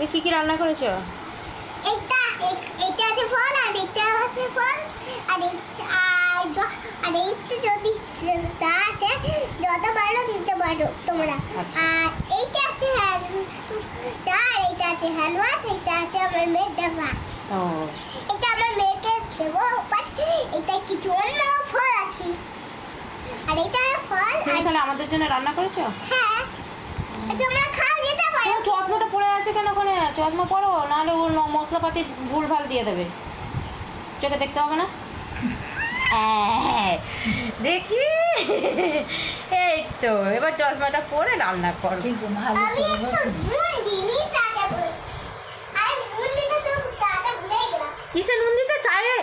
তুমি কি কী রান্না করেছ? এটা এটা আছে ফল আর এটা আছে ফল আর আর আর এইটা যদি চা আছে যত পারো দিতে পারো তোমরা। আচ্ছা। আর এইটা আছে হ্যাঁ- চা আর এইটা আছে হ্যান্ডওয়াশ এইটা আছে আমার মেয়ের ডাবা এটা আমার মেয়েকে দেবো বাট এটা কিছু অন্য ফল আছে। আর এটা ফল তুমি তাহলে আমাদের জন্য রান্না করেছ? হ্যাঁ তোমরা খাও যেতে পারো। তোমার চশমাটা পড়ে আছে কেন চশমা পড়ো নাহলে ও ন- মশলাপাতি ভুল ভালো দিয়ে দেবে। চোখে দেখতে হবে না? হ্যাঁ, দেখি। এই তো এবার চশমাটা পরে রান্না করো। ঠিক ভালো কিসে নুন দিতে? চায়ে?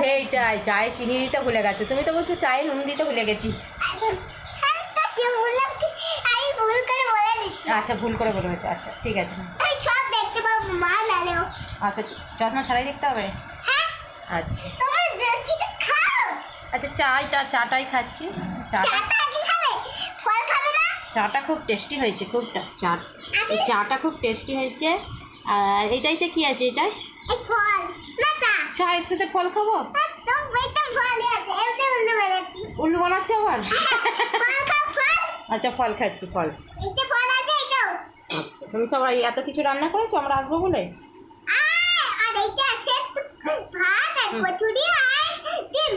সেইটাই চায়ে চিনি দিতে ভুলে গেছো। তুমি তো বলছো চায়ে নুন দিতে ভুলে গেছি হ্যাঁ তা কি বললাম কি আমি ভুল করে বলে দিচ্ছি আচ্ছা ভুল করে বলে হয়েছে। আচ্ছা ঠিক আছে। আমি সব দেখতে পাবো মা নালেও। আচ্ছা চশমা ছাড়াই দেখতে হবে? হ্যাঁ। আচ্ছা। আচ্ছা চাইটা চাটাই খাচ্ছি। চাটা চাটা খাবে? ফল খাবে না? চাটা খুব টেস্টি হয়েছে খুব চা চাটা খুব টেস্টি হয়েছে। আর এটাইতে কি আছে এটাই? এই ফল। না চা। চায়ের সাথে ফল খাব? উল্লু বানাচ্ছে। আবার? ফল আচ্ছা ফল খাচ্ছি ফল এইটা ফল আছে এটাও আচ্ছা তুমি সবাই এত কিছু রান্না করেছ আমরা আসব বলে? আছে ভাত কচুরি আর ডিম।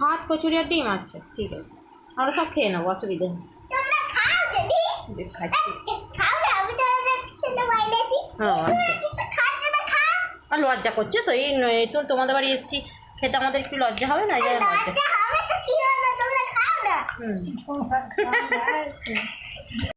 ভাত কচুরি আর ডিম আচ্ছা ঠিক আছে। আমরা সব খেয়ে নেব অসুবিধা নেই। আচ্ছা। কিছু খাচ্ছ না খাও। আর লজ্জা করছে তো এই তো তোমাদের বাড়ি এসেছি। খেতে আমাদের একটু লজ্জা হবে না এই জন্য লজ্জা। লজ্জা হবে তো কি হবে তোমরা খাও না। হুম।